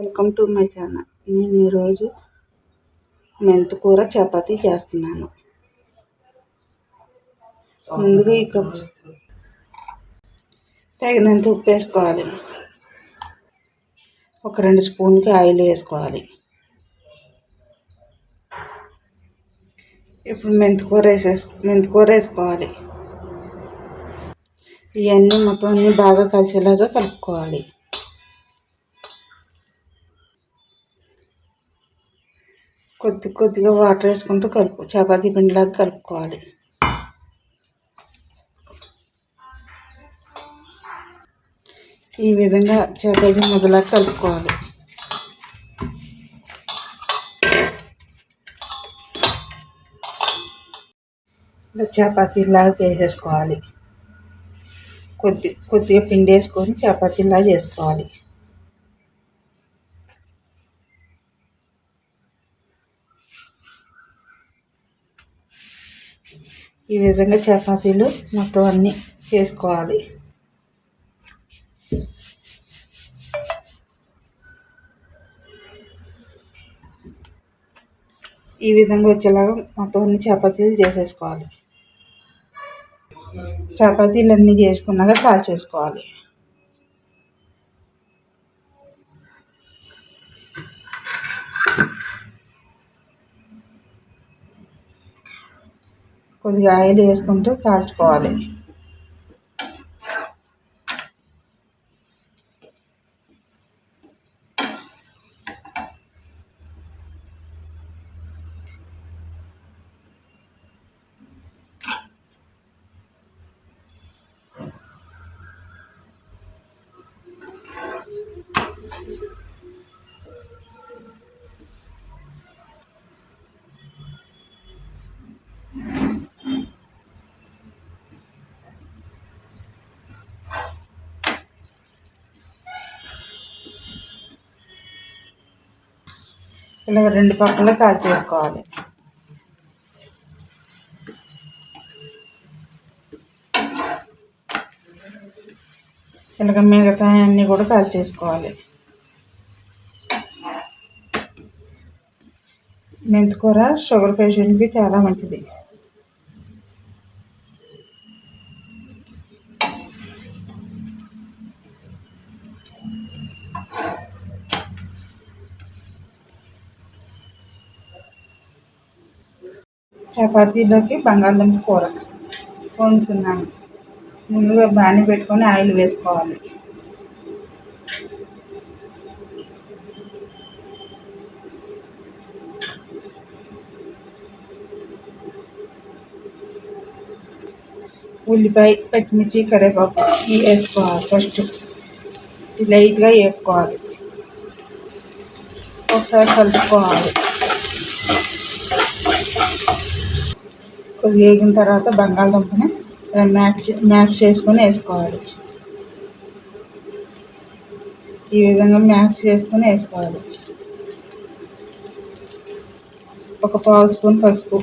Welcome to my channel. నేను ఈరోజు మెంతికూర చపాతి చేస్తున్నాను. ముందుగా ఈ తగినంత ఉప్పు వేసుకోవాలి. ఒక రెండు స్పూన్కి ఆయిల్ వేసుకోవాలి. ఇప్పుడు మెంతికూర వేసేసు మెంతికూర వేసుకోవాలి. ఇవన్నీ మొత్తం అన్నీ బాగా కలిసేలాగా కలుపుకోవాలి. కొద్ది కొద్దిగా వాటర్ వేసుకుంటూ కలుపు చపాతీ పిండిలాగా కలుపుకోవాలి. ఈ విధంగా చపాతీ ముద్దలాగా కలుపుకోవాలి. చపాతీలాగా చేసేసుకోవాలి. కొద్ది కొద్దిగా పిండి వేసుకొని చపాతీలాగా చేసుకోవాలి. ఈ విధంగా చపాతీలు మొత్తం అన్నీ చేసుకోవాలి. ఈ విధంగా వచ్చేలాగా మొత్తం అన్ని చపాతీలు చేసేసుకోవాలి. చపాతీలు అన్నీ చేసుకున్నాక కాల్ చేసుకోవాలి. కొద్దిగా ఆయిల్ వేసుకుంటూ కాల్చుకోవాలి. ఇలా రెండు పక్కల కాల్ చేసుకోవాలి. ఇలాగ మిగతా అన్నీ కూడా కాల్ చేసుకోవాలి. మెంతికూర షుగర్ పేషెంట్కి చాలా మంచిది. చపాతీలోకి బంగాళదుంప కూర వండుతున్నాను. ముందుగా బాణీ పెట్టుకొని ఆయిల్ వేసుకోవాలి. ఉల్లిపాయ పచ్చిమిర్చి కరివేపాకు ఇవి వేసుకోవాలి ఫస్ట్ లైట్గా వేసుకోవాలి ఒకసారి కలుపుకోవాలి. వేగిన తర్వాత బంగాళదుంపని మ్యాష్ మ్యాష్ చేసుకొని వేసుకోవాలి. ఈ విధంగా మ్యాష్ చేసుకొని వేసుకోవాలి. ఒక పావు స్పూన్ పసుపు.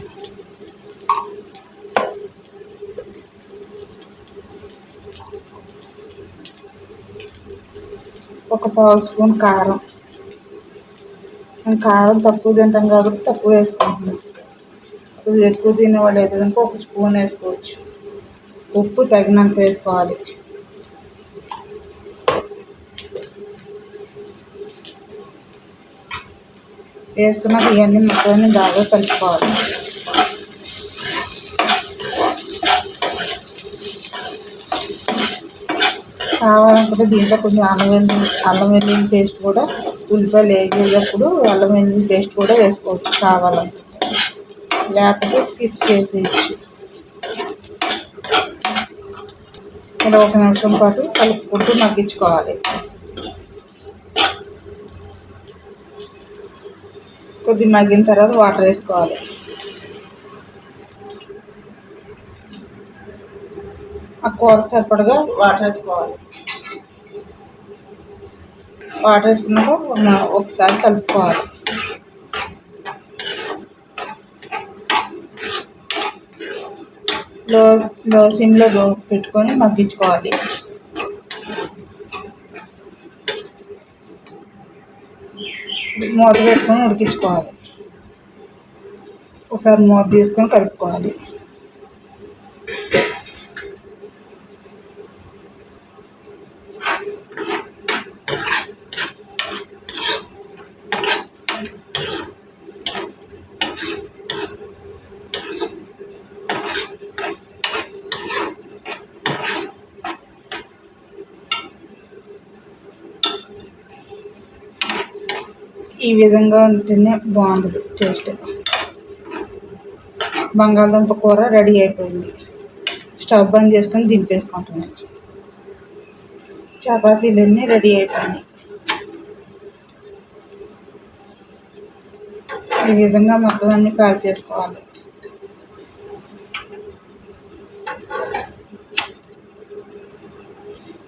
ఒక పావు స్పూన్ కారం. కారం తక్కువ తింటాం కాబట్టి తక్కువ వేసుకుంటున్నాం ఎక్కువ తినేవాళ్ళు అయితే కనుక ఒక స్పూన్ వేసుకోవచ్చు. ఉప్పు తగినంత వేసుకోవాలి. వేసుకున్నాక ఇవన్నీ మొత్తాన్ని బాగా కలుపుకోవాలి. కావాలనుకుంటే దీంట్లో కొంచెం అల్లం వెల్లుల్లి అల్లం వెల్లుల్లి పేస్ట్ కూడా ఉల్లిపాయలు వేసేటప్పుడు అల్లం వెల్లుల్లి పేస్ట్ కూడా వేసుకోవచ్చు కావాలంటే. లేకపోతే స్కిప్ చేసేయచ్చు ఇలా ఒక నిమిషం పాటు కలుపుకుంటూ మగ్గించుకోవాలి కొద్ది మగ్గిన తర్వాత వాటర్ వేసుకోవాలి ఆ కూర సరిపడగా వాటర్ వేసుకోవాలి వాటర్ వేసుకున్నాక ఒకసారి కలుపుకోవాలి. లో లో సిమ్లో పెట్టుకొని మగ్గించుకోవాలి. మూత పెట్టుకొని ఉడికించుకోవాలి. ఒకసారి మూత తీసుకొని కలుపుకోవాలి. ఈ విధంగా ఉంటేనే బాగుంటుంది టేస్ట్. బంగాళదుంప కూర రెడీ అయిపోయింది. స్టవ్ బంద్ చేసుకొని దింపేసుకుంటున్నాను చపాతీలన్నీ రెడీ అయిపోయినాయి. ఈ విధంగా మొత్తం అన్ని కాల్ చేసుకోవాలి.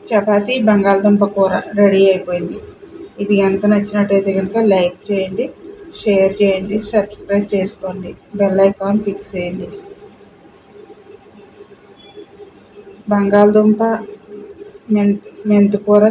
చపాతీ బంగాళదుంప కూర రెడీ అయిపోయింది. ఇది కనుక నచ్చినట్టయితే కనుక లైక్ చేయండి షేర్ చేయండి సబ్స్క్రైబ్ చేసుకోండి. బెల్ ఐకాన్ ఫిక్స్ చేయండి. బంగాళదుంప మెంత్ మెంతి కూర